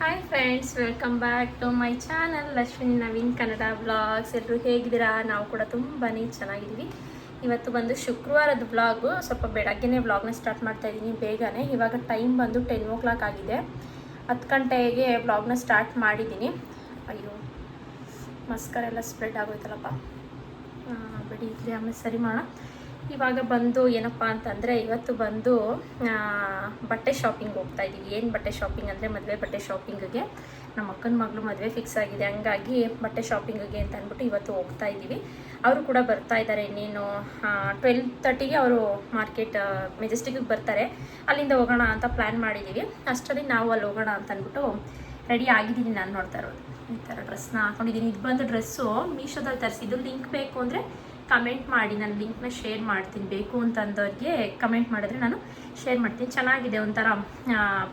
Hi friends welcome back to my channel Lakshmi Naveen Kannada blogs ಎಲ್ಲರೂ ಹೇಗಿದ್ದೀರಾ? ನಾವು ಕೂಡ ತುಂಬಾ ಚೆನ್ನಾಗಿದ್ದೀವಿ. ಇವತ್ತು ಬಂದು ಶುಕ್ರವಾರದ ಬ್ಲಾಗು ಸ್ವಲ್ಪ ಬೆಳಗ್ಗೆನೇ ಬ್ಲಾಗ್ನ ಸ್ಟಾರ್ಟ್ ಮಾಡ್ತಾ ಇದ್ದೀನಿ ಬೇಗನೆ. ಇವಾಗ ಟೈಮ್ ಬಂದು ಟೆನ್ ಓ ಕ್ಲಾಕ್ ಆಗಿದೆ. ಹತ್ತು ಗಂಟೆಗೆ ಬ್ಲಾಗ್ನ ಸ್ಟಾರ್ಟ್ ಮಾಡಿದ್ದೀನಿ. ಅಯ್ಯೋ ಮಸ್ಕರ್ ಎಲ್ಲ ಸ್ಪ್ರೆಡ್ ಆಗೋಯ್ತಲ್ಲಪ್ಪ. ಬಿಡಿ ಇರಲಿ ಆಮೇಲೆ ಸರಿ ಮಾಡೋಣ. ಇವಾಗ ಬಂದು ಏನಪ್ಪ ಅಂತಂದರೆ ಇವತ್ತು ಬಂದು ಬಟ್ಟೆ ಶಾಪಿಂಗ್ ಹೋಗ್ತಾ ಇದ್ದೀವಿ ಏನು ಬಟ್ಟೆ ಶಾಪಿಂಗ್ ಅಂದರೆ ಮದುವೆ ಬಟ್ಟೆ ಶಾಪಿಂಗಿಗೆ? ನಮ್ಮ ಅಕ್ಕನ ಮಗಳು ಮದುವೆ ಫಿಕ್ಸ್ ಆಗಿದೆ. ಹಂಗಾಗಿ ಬಟ್ಟೆ ಶಾಪಿಂಗಿಗೆ ಅಂತ ಅಂದ್ಬಿಟ್ಟು ಇವತ್ತು ಹೋಗ್ತಾ ಇದ್ದೀವಿ ಅವರು ಕೂಡ ಬರ್ತಾ ಇದ್ದಾರೆ ಇನ್ನೇನು ಟ್ವೆಲ್ ತರ್ಟಿಗೆ ಅವರು ಮಾರ್ಕೆಟ್ ಮೆಜೆಸ್ಟಿಕ್ಗೆ ಬರ್ತಾರೆ. ಅಲ್ಲಿಂದ ಹೋಗೋಣ ಅಂತ ಪ್ಲ್ಯಾನ್ ಮಾಡಿದ್ದೀವಿ ಅಷ್ಟರಲ್ಲಿ ನಾವು ಅಲ್ಲಿ ಹೋಗೋಣ ಅಂತ ಅಂದ್ಬಿಟ್ಟು ರೆಡಿ ಆಗಿದ್ದೀನಿ ನಾನು ನೋಡ್ತಾ ಇರೋದು. ಈ ಥರ ಡ್ರೆಸ್ನ ಹಾಕೊಂಡಿದ್ದೀನಿ. ಇದು ಬಂದು ಡ್ರೆಸ್ಸು ಮೀಶೋದಲ್ಲಿ ತರಿಸಿದ್ದು. ಲಿಂಕ್ ಬೇಕು ಅಂದರೆ ಕಮೆಂಟ್ ಮಾಡಿ, ನಾನು ಲಿಂಕ್ನ ಶೇರ್ ಮಾಡ್ತೀನಿ, ಬೇಕು ಅಂತಂದವ್ರಿಗೆ ಕಮೆಂಟ್ ಮಾಡಿದ್ರೆ ನಾನು ಶೇರ್ ಮಾಡ್ತೀನಿ. ಚೆನ್ನಾಗಿದೆ ಒಂಥರ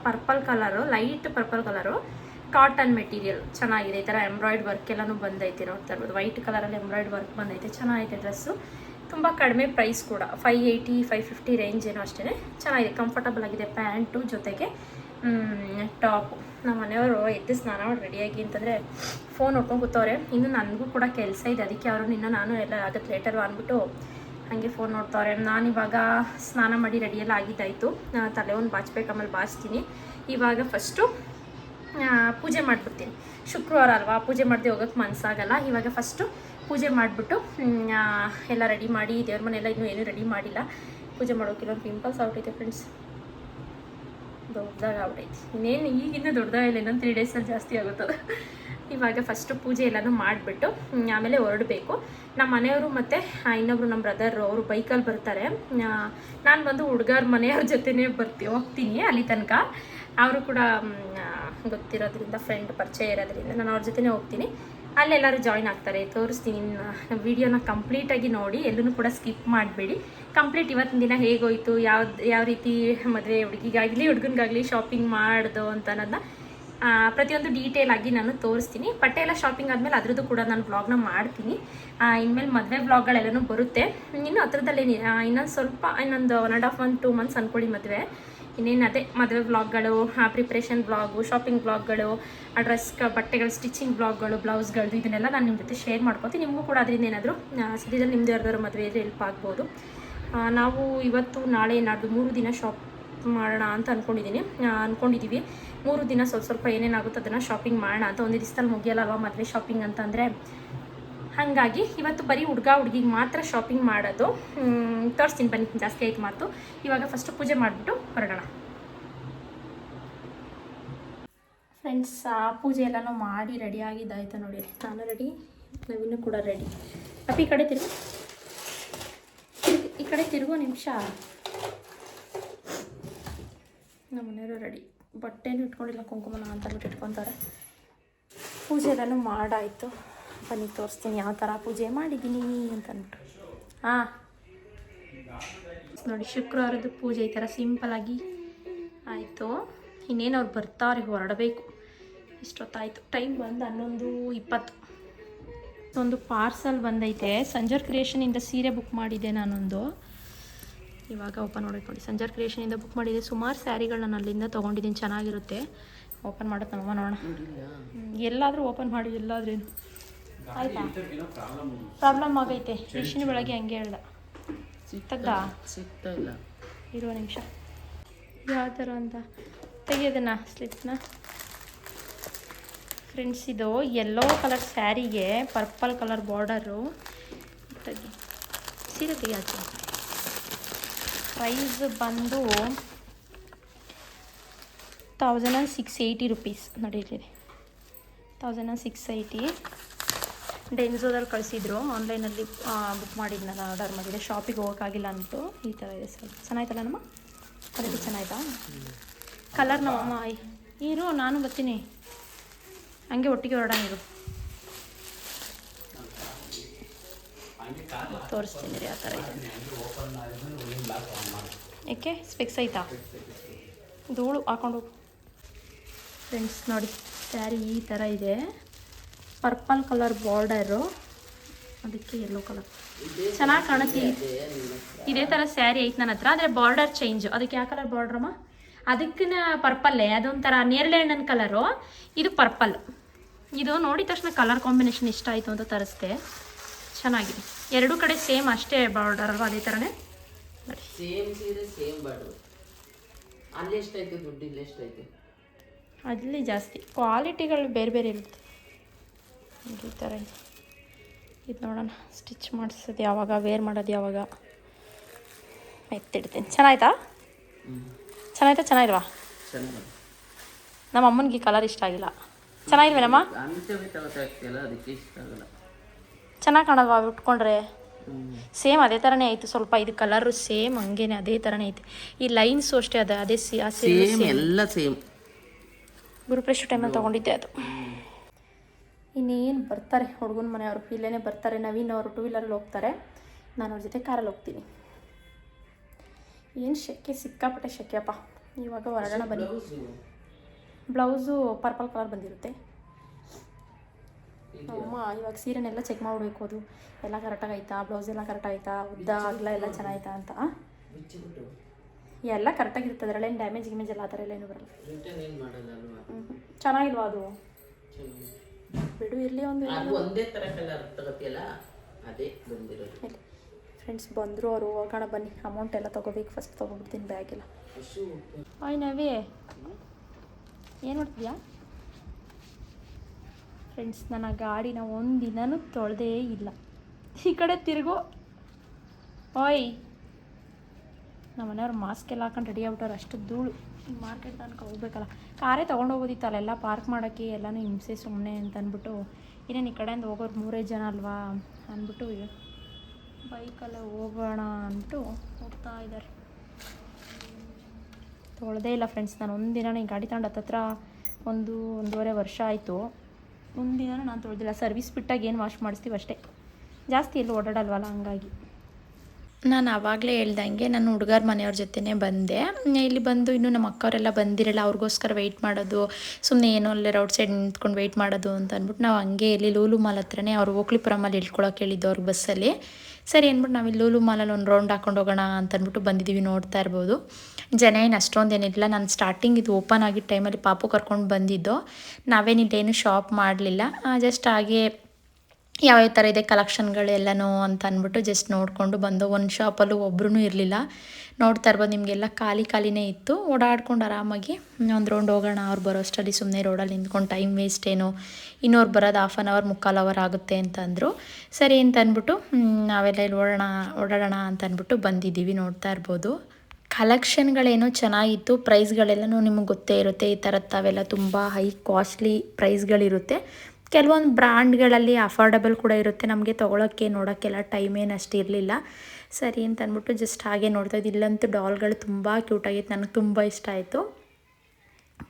purple colour light purple colour cotton material ಚೆನ್ನಾಗಿದೆ. ಈ ಥರ ಎಂಬ್ರಾಯ್ಡ್ ವರ್ಕ್ ಎಲ್ಲನೂ ಬಂದೈತೆ ನೋಡ್ತಾ ಇರ್ಬೋದು. ವೈಟ್ ಕಲರಲ್ಲಿ ಎಂಬ್ರಾಯ್ಡ್ ವರ್ಕ್ ಬಂದೈತೆ. ಚೆನ್ನಾಗಿದೆ ಡ್ರೆಸ್ಸು ತುಂಬ ಕಡಿಮೆ ಪ್ರೈಸ್ ಕೂಡ. Five eighty five fifty range ಏನೋ ಅಷ್ಟೇ ಚೆನ್ನಾಗಿದೆ ಕಂಫರ್ಟಬಲ್ ಆಗಿದೆ ಪ್ಯಾಂಟು ಜೊತೆಗೆ. ಟಾಪು ನಮ್ಮ ಮನೆಯವರು ಎದ್ದು ಸ್ನಾನ ಮಾಡಿ ರೆಡಿಯಾಗಿ ಅಂತಂದರೆ ಫೋನ್ ನೋಡ್ಕೊಂಡು ಕೂತವ್ರೆ. ಇನ್ನು ನನಗೂ ಕೂಡ ಕೆಲಸ ಇದೆ. ಅದಕ್ಕೆ ಅವರು ನಿನ್ನ ನಾನು ಎಲ್ಲ ಆಗುತ್ತೆ ಲೇಟರ್ ಅಂದ್ಬಿಟ್ಟು ಹಾಗೆ ಫೋನ್ ನೋಡ್ತವ್ರೆ. ನಾನಿವಾಗ ಸ್ನಾನ ಮಾಡಿ ರೆಡಿಯೆಲ್ಲ ಆಗಿದ್ದಾಯಿತು. ತಲೆ ಒಂದು ಬಾಚ್ಬೇಕು, ಆಮೇಲೆ ಬಾಚ್ತೀನಿ. ಇವಾಗ ಫಸ್ಟು ಪೂಜೆ ಮಾಡಿಬಿಡ್ತೀನಿ. ಶುಕ್ರವಾರ ಅಲ್ವಾ? ಪೂಜೆ ಮಾಡ್ದೆ ಹೋಗೋಕ್ಕೆ ಮನಸ್ಸಾಗಲ್ಲ ಇವಾಗ ಫಸ್ಟು ಪೂಜೆ ಮಾಡಿಬಿಟ್ಟು ಎಲ್ಲ ರೆಡಿ ಮಾಡಿ, ದೇವ್ರ ಮನೆಯೆಲ್ಲ ಇನ್ನೂ ಏನೂ ರೆಡಿ ಮಾಡಿಲ್ಲ. ಪೂಜೆ ಮಾಡೋಕೆ ಪಿಂಪಲ್ಸ್ ಆಗ್ಬಿಟ್ಟೈತೆ ಫ್ರೆಂಡ್ಸ್ ದೊಡ್ಡದಾಗ ಆಗ್ಬಿಟ್ಟೈತೆ ಇನ್ನೇನು ಈಗಿನ್ನೂ ದೊಡ್ಡದಾಗಿಲ್ಲ ಇನ್ನೊಂದು ತ್ರೀ ಡೇಸಲ್ಲಿ ಜಾಸ್ತಿ ಆಗುತ್ತದೆ. ಇವಾಗ ಫಸ್ಟು ಪೂಜೆ ಎಲ್ಲನೂ ಮಾಡಿಬಿಟ್ಟು ಆಮೇಲೆ ಹೊರಡಬೇಕು. ನಮ್ಮ ಮನೆಯವರು ಮತ್ತು ಇನ್ನೊಬ್ರು ನಮ್ಮ ಬ್ರದರ್ ಅವರು ಬೈಕಲ್ಲಿ ಬರ್ತಾರೆ. ನಾನು ಬಂದು ಹುಡುಗರ ಮನೆಯವ್ರ ಜೊತೆನೇ ಬರ್ತಿ ಹೋಗ್ತೀನಿ ಅಲ್ಲಿ ತನಕ. ಅವರು ಕೂಡ ಗೊತ್ತಿರೋದ್ರಿಂದ ಫ್ರೆಂಡ್ ಪರಿಚಯ ಇರೋದ್ರಿಂದ ನಾನು ಅವ್ರ ಜೊತೆನೇ ಹೋಗ್ತೀನಿ. ಅಲ್ಲೆಲ್ಲರೂ ಜಾಯ್ನ್ ಆಗ್ತಾರೆ, ತೋರಿಸ್ತೀನಿ. ನಮ್ಮ ವಿಡಿಯೋನ ಕಂಪ್ಲೀಟಾಗಿ ನೋಡಿ ಎಲ್ಲೂ ಕೂಡ ಸ್ಕಿಪ್ ಮಾಡಬೇಡಿ. ಕಂಪ್ಲೀಟ್ ಇವತ್ತಿನ ದಿನ ಹೇಗೋಯ್ತು ಯಾವ ಯಾವ ರೀತಿ ಮದುವೆ ಹುಡುಗಿಗಾಗಲಿ, ಹುಡುಗನಿಗಾಗಲಿ ಶಾಪಿಂಗ್ ಮಾಡ್ದು ಅಂತ ಅನ್ನೋದನ್ನ ಪ್ರತಿಯೊಂದು ಡೀಟೇಲ್ ಆಗಿ ನಾನು ತೋರಿಸ್ತೀನಿ. ಬಟ್ಟೆ ಎಲ್ಲ ಶಾಪಿಂಗ್ ಆದಮೇಲೆ ಅದ್ರದ್ದು ಕೂಡ ನಾನು ಬ್ಲಾಗ್ನ ಮಾಡ್ತೀನಿ. ಇನ್ಮೇಲೆ ಮದುವೆ ಬ್ಲಾಗ್ಗಳೆಲ್ಲನೂ ಬರುತ್ತೆ. ಇನ್ನು ಹತ್ರದಲ್ಲಿ ಇನ್ನೊಂದು ಸ್ವಲ್ಪ, ಇನ್ನೊಂದು one and half one two months ಅಂದ್ಕೊಳ್ಳಿ ಮದುವೆ. ಇನ್ನೇನು ಅದೇ ಮದುವೆ ಬ್ಲಾಗ್ಗಳು ಪ್ರಿಪ್ರೇಷನ್ ಬ್ಲಾಗು ಶಾಪಿಂಗ್ ಬ್ಲಾಗ್ಗಳು ಆ ಡ್ರೆಸ್ ಬಟ್ಟೆಗಳು ಸ್ಟಿಚಿಂಗ್ ಬ್ಲಾಗ್ಗಳು ಬ್ಲೌಸ್ಗಳು ಇದನ್ನೆಲ್ಲ ನಾನು ನಿಮ್ಮ ಜೊತೆ ಶೇರ್ ಮಾಡ್ಕೊತೀನಿ ನಿಮಗೂ ಕೂಡ ಅದರಿಂದ ಏನಾದರೂ ಸದ್ಯದಲ್ಲಿ ನಿಮ್ಮದು ಯಾರ್ದಾದ್ರು ಮದುವೆಯಲ್ಲಿ ಹೆಲ್ಪ್ ಆಗ್ಬೋದು. ನಾವು ಇವತ್ತು, ನಾಳೆ ನಾಡ್ದು ಮೂರು ದಿನ ಶಾಪ್ ಮಾಡೋಣ ಅಂತ ಅಂದ್ಕೊಂಡಿದ್ದೀನಿ ಅಂದ್ಕೊಂಡಿದ್ದೀವಿ ಮೂರು ದಿನ ಸ್ವಲ್ಪ ಸ್ವಲ್ಪ ಏನೇನಾಗುತ್ತೆ ಅದನ್ನು ಶಾಪಿಂಗ್ ಮಾಡೋಣ ಅಂತ. ಒಂದು ದಿವಸದಲ್ಲಿ ಮುಗಿಯಲ್ಲ ಮದುವೆ ಶಾಪಿಂಗ್ ಅಂತಂದರೆ ಹಾಗಾಗಿ ಇವತ್ತು ಬರೀ ಹುಡುಗ ಹುಡುಗಿಗೆ ಮಾತ್ರ ಶಾಪಿಂಗ್ ಮಾಡೋದು. ತೋರಿಸ್ತೀನಿ ಬನ್ನಿ, ಜಾಸ್ತಿ ಆಯ್ತು ಮಾತು. ಇವಾಗ ಫಸ್ಟು ಪೂಜೆ ಮಾಡಿಬಿಟ್ಟು ಹೊರಡೋಣ. ಫ್ರೆಂಡ್ಸ್ ಆ ಪೂಜೆ ಎಲ್ಲನೂ ಮಾಡಿ ರೆಡಿ ಆಗಿದ್ದಾಯ್ತು ನೋಡಿ. ನಾನು ರೆಡಿ ನವೀನು ಕೂಡ ರೆಡಿ ಅಪ್ಪ, ಈ ಕಡೆ ತಿರುಗು. ಈ ಕಡೆ ತಿರುಗೋ ನಿಮಿಷ. ನಮ್ಮ ಮನೆಯವರು ರೆಡಿ ಬಟ್ಟೆನೂ ಇಟ್ಕೊಂಡಿಲ್ಲ, ಕುಂಕುಮನ ಅಂತ ಇಟ್ಕೊತಾರೆ. ಪೂಜೆ ಎಲ್ಲನೂ ಮಾಡಾಯಿತು. ಬನ್ನಿ ತೋರಿಸ್ತೀನಿ, ಯಾವ ಥರ ಪೂಜೆ ಮಾಡಿದ್ದೀನಿ ಅಂತಂದ್ಬಿಟ್ಟು. ಹಾಂ ನೋಡಿ ಶುಕ್ರವಾರದ ಪೂಜೆ ಈ ಥರ ಸಿಂಪಲಾಗಿ ಆಯಿತು. ಇನ್ನೇನು ಅವ್ರು ಬರ್ತಾರೆ, ಹೊರಡಬೇಕು. ಇಷ್ಟೊತ್ತಾಯಿತು. ಟೈಮ್ ಬಂದು ಹನ್ನೊಂದು ಇಪ್ಪತ್ತು. ಒಂದು ಪಾರ್ಸಲ್ ಬಂದೈತೆ. ಸಂಜರ್ ಕ್ರಿಯೇಷನಿಂದ ಸೀರೆ ಬುಕ್ ಮಾಡಿದ್ದೆ ನಾನೊಂದು. ಇವಾಗ ಓಪನ್ ಮಾಡಬೇಕು ನೋಡಿ. ಸಂಜರ್ ಕ್ರಿಯೇಷನಿಂದ ಬುಕ್ ಮಾಡಿದ್ದೆ. ಸುಮಾರು ಸ್ಯಾರಿಗಳು ನಾನು ಅಲ್ಲಿಂದ ತೊಗೊಂಡಿದ್ದೀನಿ. ಚೆನ್ನಾಗಿರುತ್ತೆ. ಓಪನ್ ಮಾಡೋದು ನಮ್ಮಮ್ಮ ನೋಡೋಣ. ಎಲ್ಲಾದರೂ ಓಪನ್ ಮಾಡಿ ಎಲ್ಲಾದ್ರೇನು ಆಯ್ತಾ? ಪ್ರಾಬ್ಲಮ್ ಆಗೈತೆ. ರಿಷಿನ ಬೆಳಗ್ಗೆ ಹಂಗೆ ಹೇಳ್ದ. ತೆಗ್ದ ಸಿಗ್ತಾ ಇಲ್ಲ. ಇರುವ ನಿಮಿಷ. ಯಾವ ಥರ ಅಂತ? ತೆಗಿಯೋದನ್ನ ಸ್ಲಿಪ್ನ ಫ್ರೆಂಡ್ಸ್ ಇದು ಯೆಲ್ಲೋ ಕಲರ್ ಸ್ಯಾರಿಗೆ ಪರ್ಪಲ್ ಕಲರ್ ಬಾರ್ಡರು ತೆಗಿ. ಸೀರೆ ತೆಗಿಯಾಚೆ ಪ್ರೈಸ್ ಬಂದು thousand and six eighty rupees ನಡೀತಿದೆ ತೌಸಂಡ್ ಆ್ಯಂಡ್ ಸಿಕ್ಸ್ ಏಯ್ಟಿ ಡೆನ್ಸೋದಲ್ಲಿ ಕಳಿಸಿದ್ರು ಆನ್ಲೈನಲ್ಲಿ ಬುಕ್ ಮಾಡಿದ್ನಲ್ಲ ಆರ್ಡರ್ ಮಾಡಿದೆ. ಶಾಪಿಗೆ ಹೋಗೋಕ್ಕಾಗಿಲ್ಲ ಅಂತೂ ಈ ಥರ ಇದೆ ಸರ್. ಚೆನ್ನಾಯ್ತಲ್ಲ ನಮ್ಮ? ಕ್ವಾಲಿಟಿ ಚೆನ್ನಾಯ್ತಾ? ಕಲರ್ ನಮ್ಮಮ್ಮ ಐ- ಇರು, ನಾನು ಬರ್ತೀನಿ. ಹಂಗೆ ಒಟ್ಟಿಗೆ ಹೊರಡೋಣ ಇರು. ತೋರಿಸ್ತೀನಿ ರೀ ಆ ಥರ ಇದೆ. ಏಕೆ? ಸ್ಪೆಕ್ಸ್ ಆಯ್ತಾ ಧೂಳು ಹಾಕೊಂಡು ಫ್ರೆಂಡ್ಸ್ ನೋಡಿ ಸ್ಯಾರಿ ಈ ಥರ ಇದೆ. Purple colour border. ಅದಕ್ಕೆ ಎಲ್ಲೋ ಕಲರ್ ಚೆನ್ನಾಗಿ ಕಾಣುತ್ತೆ. ಇದೇ ಥರ ಸ್ಯಾರಿ ಐತೆ ನನ್ನ ಹತ್ರ ಆದರೆ ಬಾರ್ಡರ್ ಚೇಂಜ್ ಅದಕ್ಕೆ ಯಾವ ಕಲರ್ ಬಾರ್ಡ್ರಮ್ಮ ಅದಕ್ಕಿನ ಪರ್ಪಲ್ಲೇ ಅದೊಂಥರ ನೇರಳೆ ಹಣ್ಣಿನ ಕಲರು ಇದು ಪರ್ಪಲ್ ಇದು ನೋಡಿದ ತಕ್ಷಣ ಕಲರ್ ಕಾಂಬಿನೇಷನ್ ಇಷ್ಟ ಆಯಿತು ಅಂತ ತರಿಸ್ದೆ. ಚೆನ್ನಾಗಿದೆ. ಎರಡೂ ಕಡೆ ಸೇಮ್ ಅಷ್ಟೇ ಬಾರ್ಡರ್ ಅಲ್ವಾ ಅದೇ ಥರನೇ ಸೇಮ್ ಸೀರೆ ಸೇಮ್ ಬಾರ್ಡರ್ ಅಲ್ಲಿ ಎಷ್ಟೈತೆ ದುಡ್ಡು ಇಲ್ಲಿ ಎಷ್ಟೈತೆ ಅಲ್ಲಿ ಜಾಸ್ತಿ. ಕ್ವಾಲಿಟಿಗಳು ಬೇರೆ ಬೇರೆ ಇರುತ್ತೆ. ಈ ಥರ ಇದೆ. ಇದು ನೋಡೋಣ ಸ್ಟಿಚ್ ಮಾಡಿಸೋದು ಯಾವಾಗ ವೇರ್ ಮಾಡೋದು ಯಾವಾಗ? ಎತ್ತಿಡ್ತೀನಿ ಚೆನ್ನಾಯ್ತಾ? ಚೆನ್ನಾಯ್ತಾ ಚೆನ್ನಾಗಿಲ್ವಾ? ಚೆನ್ನಾಗಿ ನಮ್ಮ ಅಮ್ಮನಿಗೆ ಕಲರ್ ಇಷ್ಟ ಆಗಿಲ್ಲ. ಚೆನ್ನಾಗಿಲ್ವೇನಮ್ಮ ಚೆನ್ನಾಗಿ ಕಾಣಲ್ವಾ ಉಟ್ಕೊಂಡ್ರೆ. ಸೇಮ್ ಅದೇ ಥರನೇ ಆಯಿತು. ಸ್ವಲ್ಪ ಇದು ಕಲರು ಸೇಮ್ ಹಂಗೇನೆ ಅದೇ ಥರನೇ ಐತೆ. ಈ ಲೈನ್ಸು ಅಷ್ಟೇ ಅದ ಅದೇ ಸೇಮ್ ಎಲ್ಲ ಸೇಮ್ ಗುರುಪ್ರೇಶ್ ಟೈಮಲ್ಲಿ ತೊಗೊಂಡಿದ್ದೆ ಅದು. ಇನ್ನೇನು ಬರ್ತಾರೆ ಹುಡುಗನ ಮನೆಯವರು ಇಲ್ಲೇ ಬರ್ತಾರೆ ನವೀನ್ ಅವರು ಟೂ ವೀಲರಲ್ಲಿ ಹೋಗ್ತಾರೆ ನಾನು ಅವ್ರ ಜೊತೆ ಕಾರಲ್ಲಿ ಹೋಗ್ತೀನಿ. ಏನು ಶೆಕೆ ಸಿಕ್ಕಾಪಟ್ಟೆ ಶೆಕೆಯಪ್ಪ. ಇವಾಗ ಹೊರಡೋಣ ಬನ್ನಿ. ಬ್ಲೌಸು ಪರ್ಪಲ್ ಕಲರ್ ಬಂದಿರುತ್ತೆ. ಅಮ್ಮ ಇವಾಗ ಸೀರೆನೆಲ್ಲ ಚೆಕ್ ಮಾಡಬೇಕು ಅದು. ಎಲ್ಲ ಕರೆಕ್ಟಾಗಿ ಆಯ್ತಾ? ಬ್ಲೌಸ್ ಎಲ್ಲ ಕರೆಕ್ಟ್ ಆಯ್ತಾ? ಉದ್ದ ಅಗಲ ಎಲ್ಲ ಚೆನ್ನಾಯ್ತಾ ಅಂತ ಎಲ್ಲ ಕರೆಕ್ಟಾಗಿರುತ್ತೆ ಅದರಲ್ಲಿ ಏನು ಡ್ಯಾಮೇಜ್ ಗಿಮೇಜ್ ಎಲ್ಲ ಆ ಥರ ಎಲ್ಲ ಏನು ಬರಲ್ಲ. ಚೆನ್ನಾಗಿಲ್ವಾ ಅದು. ಬಿಡು ಇರಲಿ ಒಂದು ಅದು ಒಂದೇ ಥರ ಕಲರ್ ತಗೋತಿಯಲ್ಲ ಅದೇ ಬಂದಿರೋದು. ಫ್ರೆಂಡ್ಸ್ ಬಂದರು ಅವರು ಹೋಗೋಣ ಬನ್ನಿ. ಅಮೌಂಟ್ ಎಲ್ಲ ತಗೋಬೇಕು. ಫಸ್ಟ್ ತೊಗೊಬಿಡ್ತೀನಿ ಬ್ಯಾಗ್ ಎಲ್ಲ. ಹಸು ಆಯ್ ನವಿ ಏನು ಮಾಡ್ತಿದ್ಯಾ? ಫ್ರೆಂಡ್ಸ್ ನನ್ನ ಗಾಡಿನ ಒಂದಿನನೂ ತೊಳೆದೇ ಇಲ್ಲ. ಈ ಕಡೆ ತಿರುಗು. ಓಯ್. ನಮ್ಮ ಮನೆಯವ್ರು ಮಾಸ್ಕ್ ಎಲ್ಲ ಹಾಕೊಂಡು ರೆಡಿ ಆಗ್ಬಿಟ್ಟವ್ರು, ಅಷ್ಟು ಧೂಳು. ಮಾರ್ಕೆಟ್ ತನಕ ಹೋಗ್ಬೇಕಲ್ಲ. ಕಾರೇ ತೊಗೊಂಡು ಹೋಗೋದಿತ್ತು ಅಲ್ಲೆಲ್ಲ ಪಾರ್ಕ್ ಮಾಡೋಕ್ಕೆ, ಎಲ್ಲನೂ ಹಿಂಸೆ ಸುಮ್ಮನೆ ಅಂತ ಅಂದ್ಬಿಟ್ಟು. ಇನ್ನೇನು ಈ ಕಡೆಯಿಂದ ಹೋಗೋರು ಮೂರೇ ಜನ ಅಲ್ವಾ? ಅಂದ್ಬಿಟ್ಟು ಬೈಕಲ್ಲೇ ಹೋಗೋಣ ಅಂದ್ಬಿಟ್ಟು ಹೋಗ್ತಾ ಇದ್ದಾರೆ. ತೊಳೆದೇ ಇಲ್ಲ ಫ್ರೆಂಡ್ಸ್ ನಾನು ಒಂದಿನ ಈ ಗಾಡಿ ತಗೊಂಡು ಹತ್ತತ್ರ ಒಂದು, ಒಂದೂವರೆ ವರ್ಷ ಆಯಿತು. ಒಂದಿನ ನಾನು ತೊಳೆದಿಲ್ಲ ಸರ್ವಿಸ್ ಬಿಟ್ಟಾಗ ಏನು ವಾಶ್ ಮಾಡಿಸ್ತೀವಿ ಅಷ್ಟೇ. ಜಾಸ್ತಿ ಎಲ್ಲೂ ಓಡಾಡಲ್ವಲ್ಲ, ಹಂಗಾಗಿ. ನಾನು ಆವಾಗಲೇ ಹೇಳ್ದಂಗೆ ನಾನು ಹುಡುಗರ ಮನೆಯವ್ರ ಜೊತೆನೇ ಬಂದೆ. ಇಲ್ಲಿ ಬಂದು ಇನ್ನೂ ನಮ್ಮ ಅಕ್ಕವರೆಲ್ಲ ಬಂದಿರಲ್ಲ, ಅವ್ರಿಗೋಸ್ಕರ ವೆಯ್ಟ್ ಮಾಡೋದು ಸುಮ್ಮನೆ ಏನೋ ಅಲ್ಲೇ ರೌಡ್ ಸೈಡ್ ನಿಂತ್ಕೊಂಡು ವೆಯ್ಟ್ ಮಾಡೋದು ಅಂತ ಅಂದ್ಬಿಟ್ಟು ನಾವು ಹಂಗೆ ಇಲ್ಲಿ ಲೂಲು ಮಾಲ್ ಹತ್ರನೇ ಅವ್ರು ಓಕ್ಲಿಪುರಮಲ್ಲಿ ಇಳ್ಕೊಳಕ್ಕೆ ಹೇಳಿದ್ದು ಅವ್ರಿಗೆ ಬಸ್ಸಲ್ಲಿ. ಸರಿ ಅಂದ್ಬಿಟ್ಟು ನಾವು ಲೂಲು ಮಾಲಲ್ಲಿ ಒಂದು ರೌಂಡ್ ಹಾಕೊಂಡು ಹೋಗೋಣ ಅಂತ ಅಂದ್ಬಿಟ್ಟು ಬಂದಿದ್ದೀವಿ ನೋಡ್ತಾ ಇರ್ಬೋದು. ಜನ ಏನು ಅಷ್ಟೊಂದೇನಿಲ್ಲ, ನಾನು ಸ್ಟಾರ್ಟಿಂಗ್ ಇದು ಓಪನ್ ಆಗಿದ್ದ ಟೈಮಲ್ಲಿ ಪಾಪು ಕರ್ಕೊಂಡು ಬಂದಿದ್ದು. ನಾವೇನಿಲ್ಲೇನು ಶಾಪ್ ಮಾಡಲಿಲ್ಲ ಜಸ್ಟ್ ಹಾಗೆ ಯಾವ್ಯಾವ ಥರ ಇದೆ ಕಲೆಕ್ಷನ್ಗಳೆಲ್ಲನೂ ಅಂತ ಅಂದ್ಬಿಟ್ಟು ಜಸ್ಟ್ ನೋಡಿಕೊಂಡು ಬಂದು ಒಂದು ಶಾಪಲ್ಲೂ ಒಬ್ಬರೂ ಇರಲಿಲ್ಲ. ನೋಡ್ತಾ ಇರ್ಬೋದು, ನಿಮಗೆಲ್ಲ ಖಾಲಿ ಖಾಲಿನೇ ಇತ್ತು. ಓಡಾಡ್ಕೊಂಡು ಆರಾಮಾಗಿ ಒಂದು ರೌಂಡ್ ಹೋಗೋಣ, ಅವ್ರು ಬರೋ ಅಷ್ಟರಲ್ಲಿ ಸುಮ್ಮನೆ ರೋಡಲ್ಲಿ ನಿಂತ್ಕೊಂಡು ಟೈಮ್ ವೇಸ್ಟ್ ಏನು, ಇನ್ನೋರು ಬರೋದು ಹಾಫ್ ಆನ್ ಅವರ್ ಮುಕ್ಕಾಲು ಅವರ್ ಆಗುತ್ತೆ ಅಂತ ಅಂದರು. ಸರಿ ಅಂತ ಅಂದ್ಬಿಟ್ಟು ನಾವೆಲ್ಲ ಇಲ್ಲಿ ಓಡೋಣ, ಓಡಾಡೋಣ ಅಂತ ಅಂದ್ಬಿಟ್ಟು ಬಂದಿದ್ದೀವಿ ನೋಡ್ತಾ ಇರ್ಬೋದು. ಕಲೆಕ್ಷನ್ಗಳೇನೋ ಚೆನ್ನಾಗಿತ್ತು ಪ್ರೈಸ್ಗಳೆಲ್ಲನೂ ನಿಮಗೆ ಗೊತ್ತೇ ಇರುತ್ತೆ. ಈ ಥರದ್ದು ತಾವೆಲ್ಲ ತುಂಬ ಹೈ ಕಾಸ್ಟ್ಲಿ ಪ್ರೈಸ್ಗಳಿರುತ್ತೆ ಕೆಲವೊಂದು ಬ್ರ್ಯಾಂಡ್ಗಳಲ್ಲಿ ಅಫೋರ್ಡಬಲ್ ಕೂಡ ಇರುತ್ತೆ. ನಮಗೆ ತೊಗೊಳಕ್ಕೆ, ನೋಡೋಕ್ಕೆಲ್ಲ ಟೈಮ್ ಏನು ಅಷ್ಟು ಇರಲಿಲ್ಲ. ಸರಿ ಅಂತ ಅಂದ್ಬಿಟ್ಟು ಜಸ್ಟ್ ಹಾಗೆ ನೋಡ್ತಾ ಇದ್ದು ಇಲ್ಲಂತೂ ಡಾಲ್ಗಳು ತುಂಬ ಕ್ಯೂಟಾಗಿತ್ತು ನನಗೆ ತುಂಬ ಇಷ್ಟ ಆಯಿತು.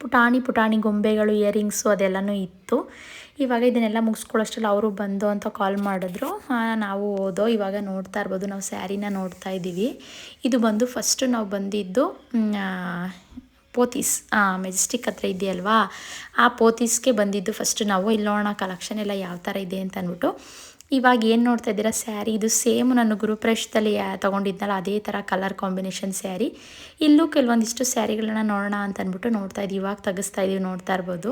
ಪುಟಾಣಿ ಪುಟಾಣಿ ಗೊಂಬೆಗಳು ಇಯರಿಂಗ್ಸು ಅದೆಲ್ಲನೂ ಇತ್ತು. ಇವಾಗ ಇದನ್ನೆಲ್ಲ ಮುಗಿಸ್ಕೊಳ್ಳೋಷ್ಟ್ರಲ್ಲಿ ಅವರು ಬಂದು ಅಂತ ಕಾಲ್ ಮಾಡಿದ್ರು. ನಾವು ಓದೋ ಇವಾಗ ನೋಡ್ತಾ ಇರ್ಬೋದು. ನಾವು ಸ್ಯಾರಿನ ನೋಡ್ತಾ ಇದ್ದೀವಿ. ಇದು ಬಂದು ಫಸ್ಟು ನಾವು ಬಂದಿದ್ದು ಪೋತೀಸ್ ಮೆಜೆಸ್ಟಿಕ್ ಹತ್ರ ಇದೆಯಲ್ವಾ ಆ ಪೋತೀಸ್ಗೆ ಬಂದಿದ್ದು ಫಸ್ಟ್ ನಾವು ಇಲ್ಲಿ ನೋಡೋಣ ಕಲೆಕ್ಷನ್ ಎಲ್ಲ ಯಾವ ಥರ ಇದೆ ಅಂತ ಅಂದ್ಬಿಟ್ಟು ಇವಾಗ ಏನು ನೋಡ್ತಾ ಇದ್ದೀರಾ ಸ್ಯಾರಿ ಇದು ಸೇಮ್ ನಾನು ಗುರುಪ್ರವೇಶದಲ್ಲಿ ಯಾ- ತೊಗೊಂಡಿದ್ನಲ್ಲ ಅದೇ ಥರ ಕಲರ್ ಕಾಂಬಿನೇಷನ್ ಸ್ಯಾರಿ ಇಲ್ಲೂ ಕೆಲವೊಂದಿಷ್ಟು ಸ್ಯಾರಿಗಳನ್ನ ನೋಡೋಣ ಅಂತ ಅಂದ್ಬಿಟ್ಟು ನೋಡ್ತಾ ಇದ್ದೀವಿ ಇವಾಗ ತೆಗಿಸ್ತಾ ಇದ್ದೀವಿ ನೋಡ್ತಾ ಇರ್ಬೋದು